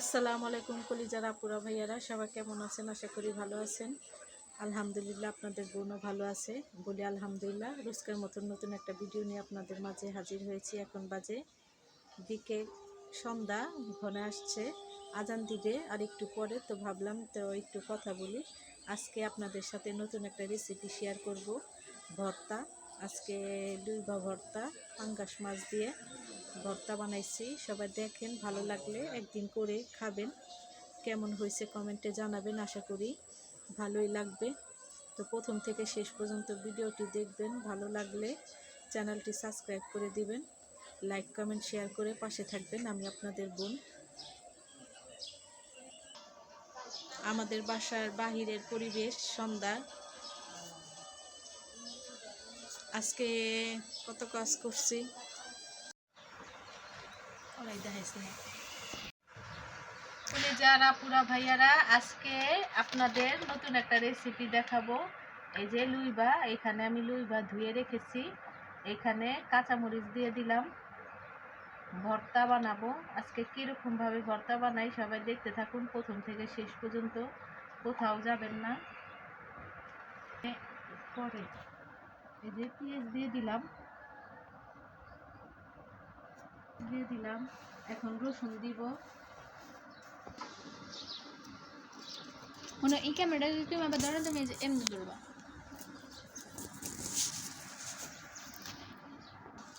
আসসালামু আলাইকুম কলিজার আপুরা ভাইয়ারা, সবাই কেমন আছেন? আশা করি ভালো আছেন। আলহামদুলিল্লাহ আপনাদের বোনও ভালো আছে। বলি আলহামদুলিল্লাহ, রোজকার মতন নতুন একটা ভিডিও নিয়ে আপনাদের মাঝে হাজির হয়েছি। এখন বাজে দিকে সন্ধ্যা, ঘনে আসছে। আজান দিবে আর একটু পরে, তো ভাবলাম তো একটু কথা বলি। আজকে আপনাদের সাথে নতুন একটা রেসিপি শেয়ার করব। ভর্তা, আজকে দুইবা ভর্তা, পাঙ্গাস মাছ দিয়ে। ভর্তা বানাইছি। সবাই দেখেন, ভালো লাগলে একদিন করে খাবেন। কেমন হয়েছে কমেন্টে জানাবেন, আশা করি ভালোই লাগবে। তো প্রথম থেকে শেষ পর্যন্ত ভিডিওটি দেখবেন, ভালো লাগলে চ্যানেলটি সাবস্ক্রাইব করে দিবেন। লাইক, কমেন্ট, শেয়ার করে পাশে থাকবেন আমি আপনাদের বোন। আমাদের বাসার বাহিরের পরিবেশ, সন্ধ্যা। আজকে কত কাজ করছি? ওরাই দেখাইছে না যারা পুরা ভাইয়ারা, আজকে আপনাদের নতুন একটা রেসিপি দেখাবো। এই যে লুইবা, এখানে আমি লুইবা ধুয়ে রেখেছি। এখানে কাঁচামরিচ দিয়ে দিলাম। ভর্তা বানাবো। আজকে কীরকম ভাবে ভর্তা বানাই সবাই দেখতে থাকুন, প্রথম থেকে শেষ পর্যন্ত। কোথাও যাবেন না। পরে এই যে পেঁয়াজ দিয়ে দিলাম। দিয়ে দিলাম। এখন রসুন দিব। মনে এই ক্যামেরাটা যদি তুমি আবার ধরো তুমি এমনি ধরবা।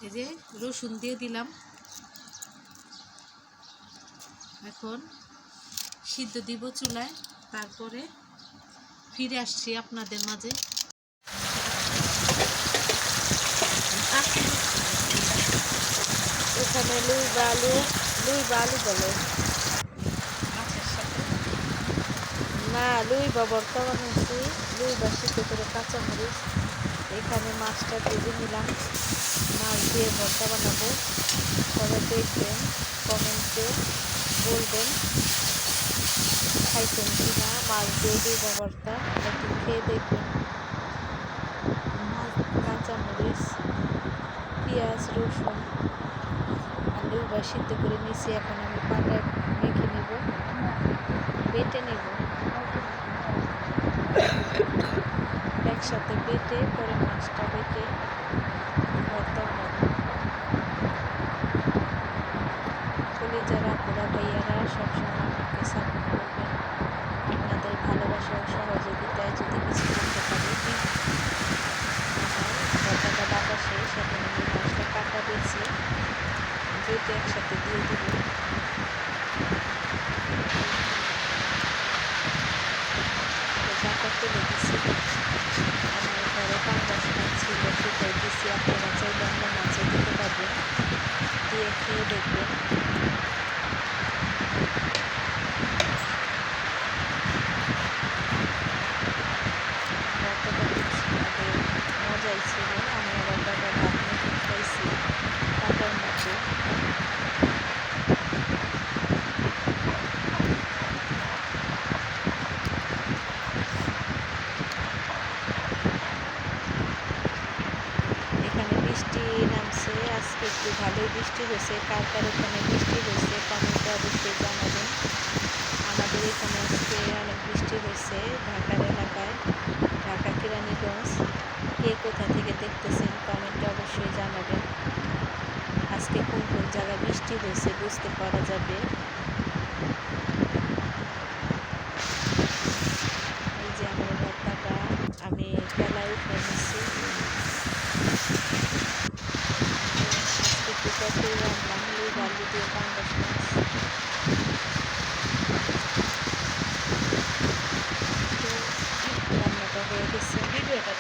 এই যে রসুন দিয়ে দিলাম। এখন সিদ্ধ দিব চুলায়। তারপরে ফিরে আসছি আপনাদের মাঝে। এখানে লুই বালু লুই বালু বলে। না, লুই বা বানিয়েছি লুই বা সিদ্ধ করে কাঁচামরিচ। এখানে মাছটা ভেজে নিলাম। মাছ দিয়ে ভর্তা বানাবো। সবাই দেখবেন, কমেন্টে বলবেন, খাইছেন কি না? মাছ দিয়ে লুই বা ভর্তা, একটু খেয়ে দেখবেন। মাছ, কাঁচামরিচ, পেঁয়াজ, রসুন। সিদ্ধ করে নিয়েছি, এখন আমি পাটায় মেখে নেব। বেটে নেব। একসাথে বেটে পরে মাছটা বেটে ভর্তা বানাবো যারা পোড়া ভাইয়ারা সবসময় আমাকে সাপোর্ট করবেন আপনাদের ভালোবাসা ও সহযোগিতায় যদি কিছু করতে পারি আমার ভর্তাটা বাটা শেষ এখন আমি মাছটা কাটা দিয়েছি দুটো একসাথে দিয়ে দেবো টাকা তুলে আমার ঘরে পাঙ্গাস মাছ ছিল সেটাই দিছি আপনারা চাইলে অন্য মাছে দিতে পারবেন দিয়ে খেয়ে দেখবেন মজাই ছিল আমি আবার দাদা ভাত মেখে খাইছি কাটার মতো এখানে বৃষ্টি নামছে আজকে একটু ভালোই বৃষ্টি হয়েছে, কার কার ওখানে বৃষ্টি হয়েছে কমেন্টে অবশ্যই জানাবেন। আমাদের এখানে আজকে অনেক বৃষ্টি হয়েছে ঢাকার এলাকায়, ঢাকা কিরানীগঞ্জ। কে কোথা থেকে দেখতেছেন কমেন্টে অবশ্যই জানাবেন। আজকে কোন কোন জায়গায় বৃষ্টি হয়েছে বুঝতে পারা যাবে এই যে আমার ভর্তাটা আমি বেলায় উঠে নিচ্ছি একটু দিয়ে পাঙ্গাস মাছ তো রান্নাটা হয়ে গেছে ভিডিওটা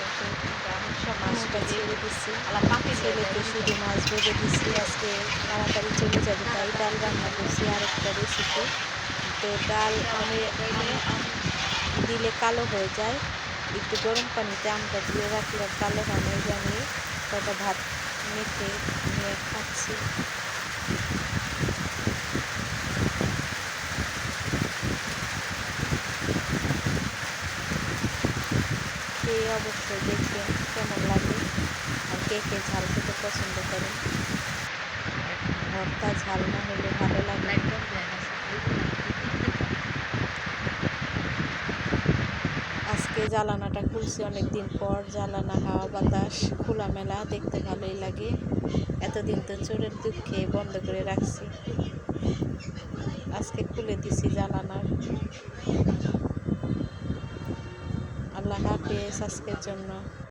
আলা পাখি শুধু মাছ তাড়াতাড়ি ডাল তো ডাল দিলে কালো হয়ে যায় একটু গরম পানিতে আমটা দিয়ে রাখলে আর কালো হয় না এই যে আমি কটা ভাত মেখে নিয়ে খাচ্ছি অবশ্যই দেখবেন কেমন লাগে আর কে কে ঝাল খেতে পছন্দ করেন ভর্তা ঝাল না হলে ভালো লাগে। আজকে জ্বালানাটা খুলছি অনেকদিন পর, জ্বালানা, হাওয়া, বাতাস, খোলামেলা, দেখতে ভালোই লাগে। এতদিন তো চোরের দুঃখে বন্ধ করে রাখছি। আজকে খুলে দিছি জ্বালানা আল্লাহ পেয়ে আজকের জন্য।